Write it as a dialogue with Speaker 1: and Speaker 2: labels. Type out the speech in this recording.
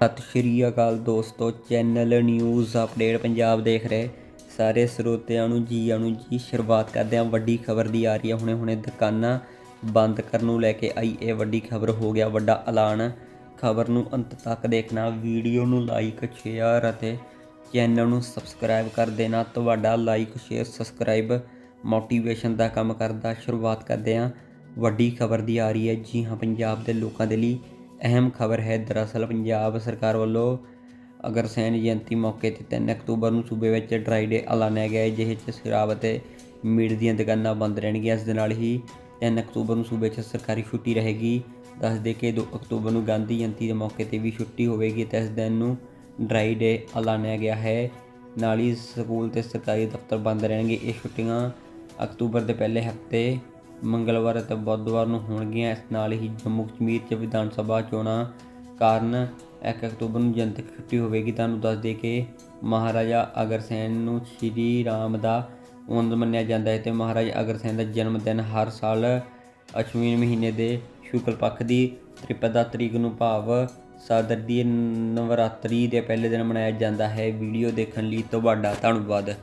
Speaker 1: ਸਤਿ ਸ਼੍ਰੀ ਅਕਾਲ ਦੋਸਤੋ, channel news update Punjab ਦੇਖ ਰਹੇ। ਸਾਰੇ ਸਰੋਤਿਆਂ ਨੂੰ ਜੀ ਆਇਆਂ ਨੂੰ ਜੀ ਸ਼ੁਰੂਆਤ ਕਰਦੇ ਹਾਂ। ਵੱਡੀ ਖਬਰ ਦੀ ਆ ਰਹੀ ਹੈ। ਹੁਣੇ ਹੁਣੇ ਦੁਕਾਨਾਂ ਬੰਦ ਕਰਨ ਨੂੰ ਲੈ ਕੇ ਆਈ ਇਹ ਵੱਡੀ ਖਬਰ, ਹੋ ਗਿਆ ਵੱਡਾ ਐਲਾਨ। ਖਬਰ ਨੂੰ ਅੰਤ ਤੱਕ ਦੇਖਣਾ, ਵੀਡੀਓ ਨੂੰ ਲਾਈਕ, ਸ਼ੇਅਰ ਅਤੇ ਚੈਨਲ ਨੂੰ ਸਬਸਕ੍ਰਾਈਬ ਕਰ ਦੇਣਾ। ਤੁਹਾਡਾ ਲਾਈਕ, ਸ਼ੇਅਰ, ਸਬਸਕ੍ਰਾਈਬ, ਮੋਟੀਵੇਸ਼ਨ ਦਾ ਕੰਮ ਕਰਦਾ। ਸ਼ੁਰੂਆਤ ਕਰਦੇ ਹਾਂ। ਵੱਡੀ ਖਬਰ ਦੀ ਆ ਰਹੀ ਹੈ। ਜੀ ਹਾਂ, ਪੰਜਾਬ ਦੇ ਲੋਕਾਂ ਦੇ ਲਈ ਅਹਿਮ ਖਬਰ ਹੈ। ਦਰਅਸਲ ਪੰਜਾਬ ਸਰਕਾਰ ਵੱਲੋਂ ਅਗਰਸੈਨ ਜਯੰਤੀ ਮੌਕੇ ਤੇ 3 ਅਕਤੂਬਰ ਨੂੰ ਸੂਬੇ ਵਿੱਚ ਡਰਾਈ ਡੇ ਐਲਾਨਿਆ ਗਿਆ ਹੈ ਜਿਹੇ ਚ ਸ਼ਰਾਬ ਅਤੇ ਮੀਟ ਦੀਆਂ ਦੁਕਾਨਾਂ ਬੰਦ ਰਹਿਣਗੀਆਂ। ਇਸ ਦੇ ਨਾਲ ਹੀ 3 ਅਕਤੂਬਰ ਨੂੰ ਸੂਬੇ 'ਚ ਸਰਕਾਰੀ ਛੁੱਟੀ ਰਹੇਗੀ। ਦੱਸ ਦੇ ਕਿ 2 ਅਕਤੂਬਰ ਨੂੰ ਗਾਂਧੀ ਜਯੰਤੀ ਦੇ ਮੌਕੇ ਤੇ ਵੀ ਛੁੱਟੀ ਹੋਵੇਗੀ ਤੇ ਇਸ ਦਿਨ ਨੂੰ ਡਰਾਈ ਡੇ ਐਲਾਨਿਆ ਗਿਆ ਹੈ। ਨਾਲ ਹੀ ਸਕੂਲ ਤੇ ਸਰਕਾਰੀ ਦਫ਼ਤਰ ਬੰਦ ਰਹਿਣਗੇ। ਇਹ ਛੁੱਟੀਆਂ ਅਕਤੂਬਰ ਦੇ ਪਹਿਲੇ ਹਫ਼ਤੇ ਮੰਗਲਵਾਰ ਅਤੇ ਬੁੱਧਵਾਰ ਨੂੰ ਹੋਣਗੀਆਂ। ਇਸ ਨਾਲ ਹੀ ਜੰਮੂ ਕਸ਼ਮੀਰ 'ਚ ਵਿਧਾਨ ਸਭਾ ਚੋਣਾਂ ਕਾਰਨ 1 ਅਕਤੂਬਰ ਨੂੰ ਜਨਤਕ ਛੁੱਟੀ ਹੋਵੇਗੀ। ਤੁਹਾਨੂੰ ਦੱਸ ਦੇ ਕਿ ਮਹਾਰਾਜਾ ਅਗਰਸੈਨ ਨੂੰ ਸ਼੍ਰੀ ਰਾਮ ਦਾ ਉੰਦ ਮੰਨਿਆ ਜਾਂਦਾ ਹੈ ਤੇ ਮਹਾਰਾਜਾ ਅਗਰਸੈਨ ਦਾ ਜਨਮ ਦਿਨ ਹਰ ਸਾਲ ਅਸ਼ਵੀਨ ਮਹੀਨੇ ਦੇ ਸ਼ੁਕਲ ਪੱਖ ਦੀ ਤ੍ਰਿਪਦਾ ਤਰੀਕ ਨੂੰ ਭਾਵ ਸਾਦਰ ਦੀ ਨਵਰਾਤਰੀ ਦੇ ਪਹਿਲੇ ਦਿਨ ਮਨਾਇਆ ਜਾਂਦਾ ਹੈ। ਵੀਡੀਓ ਦੇਖਣ ਲਈ ਤੁਹਾਡਾ ਧੰਨਵਾਦ।